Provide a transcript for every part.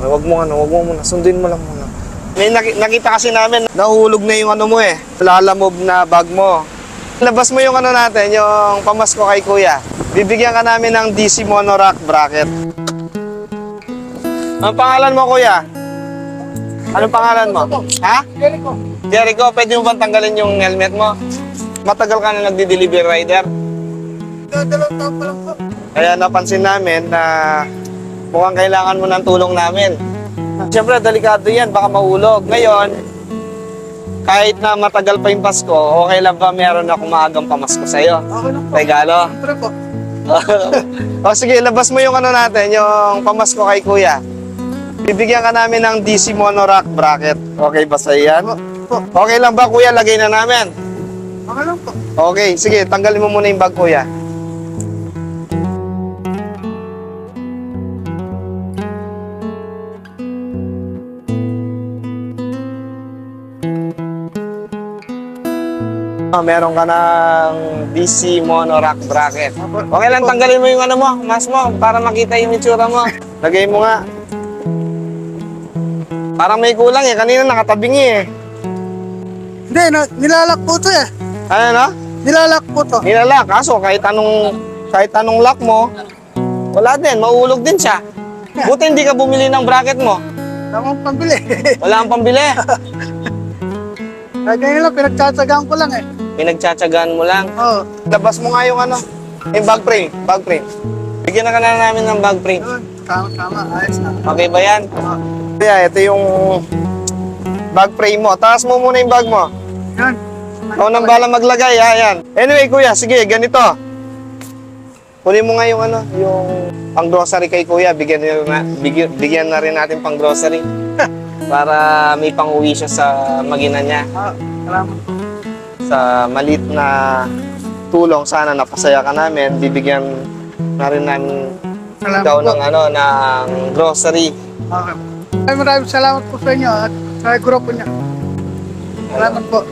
Wag mo ano, wag mo muna. Sundin mo lang muna. May naki- nakita kasi namin, nahulog na yung ano mo eh. Lalamob na bag mo. Labas mo yung ano natin, yung pamasko kay kuya. Bibigyan ka namin ng DC Monorack bracket. Ang pangalan mo kuya? Anong pangalan mo? Ha? Jericho. Jericho, pwede mo bang tanggalin yung helmet mo? Matagal ka na nagdi-delivery rider. Dalawang taon pa lang po. Kaya napansin namin na mukhang kailangan mo ng tulong namin. Siyempre, delikado yan, baka mahulog. Ngayon, kahit na matagal pa yung Pasko, okay lang ba meron akong maagang pamasko sa'yo? Okay lang po. Regalo? Siyempre po. o sige, labas mo yung ano natin, yung pamasko kay kuya. Bibigyan ka namin ng DC Monorack bracket. Okay ba sa'yo yan? Po. Okay lang ba kuya, lagay na namin? Okay lang po. Okay, sige, tanggalin mo muna yung bag kuya. Meron ka ng DC Monorack bracket. Okay lang, tanggalin mo yung ano mo, mas mo, para makita yung itsura mo. Lagay mo nga. Parang may kulang eh, kanina nakatabingi eh. Hindi, na, nilalak po ito eh. Ano no? Nilalak po to. Nilalak, kaso kahit anong kahit anong lock mo, wala din, mauulog din siya. Buti hindi ka bumili ng bracket mo. Tamang pambili. Wala kang pambili. Kaya ganyan lang, pinagtsatsagaan ko lang eh. Pinagtsatsagaan mo lang. Oo. Labas mo nga yung ano, yung bag frame, bag frame. Bigyan na ka na namin ng bag frame. Yun. Tama, tama. Ayos na. Okay ba yan? Oo. Kaya ito yung bag frame mo. Taas mo muna yung bag mo. Yan. Ikaw nang bala maglagay, ha, yan. Anyway, kuya, sige, ganito. Kunin mo nga yung ano, yung pang grocery kay kuya, bigyan na, bigyan, bigyan na rin natin pang grocery. para may pang uwi siya sa magina niya. Ah, salamat. Sa malit na tulong, sana napasaya ka namin. Bibigyan na rin namin Salamat ikaw po. ng ano, ng grocery. Okay. Ay, maraming salamat po sa inyo at sa grupo niya. Salamat po.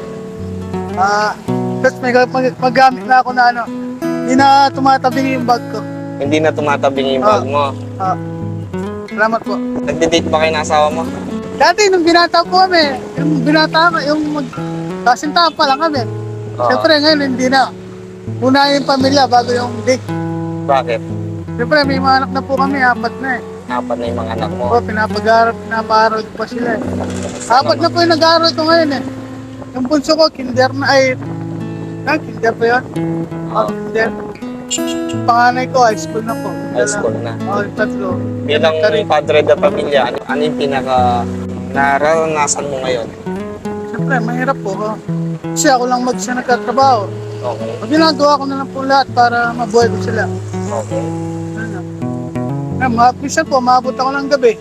Ah, tapos may mag- magamit na ako na ano, hindi na tumatabing yung bag ko. Hindi na tumatabing yung bag mo. Ah, salamat po. Nagde-date ba kayo ng asawa mo? Dati nung binata po kami, yung binata ko, yung mag kasintahan pa lang kami. Oo. Siyempre ngayon hindi na. Muna yung pamilya bago yung date. Bakit? Siyempre may mga anak na po kami, apat na eh. Apat na yung mga anak mo. O, pinapag-aaral, pinapaaral ko pa sila eh. Apat na po yung nag-aaral ko ngayon eh. Yung bunso ko, kinder na ay... Ah, kinder pa yun? Oo. Oh, kinder. Yung Panganay ko, high school na po. High school na. Oo, yung tatlo. Bilang padre de pamilya, ano, ano yung pinaka nararanasan mo ngayon? Siyempre, mahirap po. Oh. Kasi ako lang mag-isa nagkatrabaho. Okay. Pag ginagawa ko na lang po lahat para mabuhay ko sila. Okay. Ano? Eh, mga minsan po, maabot ako ng gabi.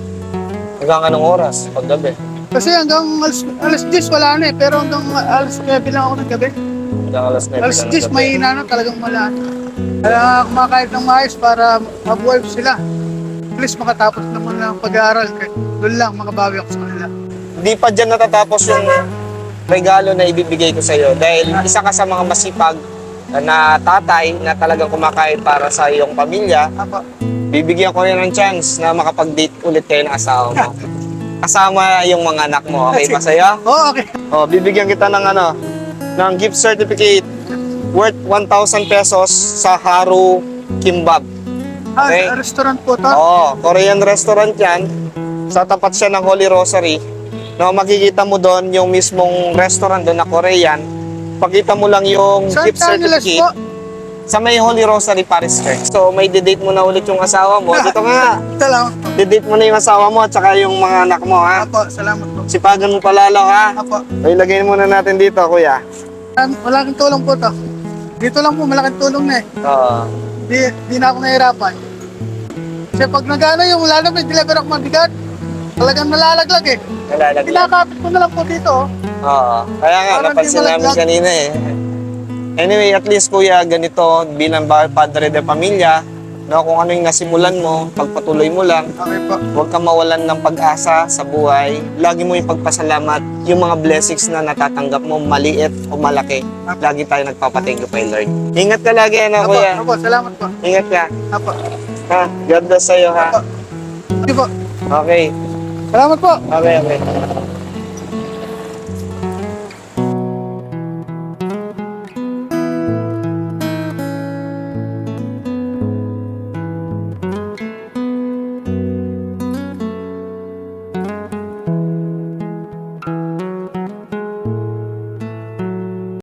Hanggang anong oras? Paggabi? Kasi hanggang alas, alas 10 wala na eh, pero hanggang alas 9 lang ako ng gabi. Hanggang alas 9 Alas ng 10, gabi. may na talagang wala. Kaya kumakain ng maayos para mabuhay ko sila. At least makatapos naman ng pag-aaral. Kaya doon lang makabawi ako sa kanila. Di pa dyan natatapos yung regalo na ibibigay ko sa iyo dahil isa ka sa mga masipag na tatay na talagang kumakain para sa iyong pamilya, Apo. bibigyan ko rin ng chance na makapag-date ulit kayo ng asawa mo. Kasama yung mga anak mo. Okay ba sa'yo? Oo, okay. Oh, bibigyan kita ng ano, ng gift certificate worth 1,000 pesos sa Haru Kimbab. Ah, Okay. restaurant po to. Oo, Korean restaurant yan. Sa tapat siya ng Holy Rosary. No, makikita mo doon yung mismong restaurant doon na Korean. Pakita mo lang yung Saan gift Angeles po? certificate sa may Holy Rosary Paris Church. So, may didate mo na ulit yung asawa mo. Dito nga, Salamat po. didate mo na yung asawa mo at saka yung mga anak mo, ha? Apo, salamat po. Sipagan mo palalo, ha? Apo. So, ilagay muna natin dito, kuya. Wala- Malaking tulong po to. Dito lang po, malaking tulong na eh. Oo. Di, di na ako nahihirapan. Kasi pag nagano yung lalo may deliver ako mabigat, talagang nalalaglag eh. Nalalaglag. Kinakapit ko na lang po dito. oh. Oo. Kaya nga, Parang napansin di namin malaglag. kanina eh. Anyway, at least kuya, ganito, bilang ba- padre de pamilya, no, kung ano yung nasimulan mo, pagpatuloy mo lang, Okay po. huwag kang mawalan ng pag-asa sa buhay. Lagi mo ipagpasalamat yung mga blessings na natatanggap mo, maliit o malaki. Lagi tayo nagpapathank you kay Lord. Ingat ka lagi, ano, Apo, kuya. apo, salamat po. Ingat ka. Apo. Ha? God bless sa'yo, ha? Apo. Sige po. Okay. Salamat po. Okay, okay.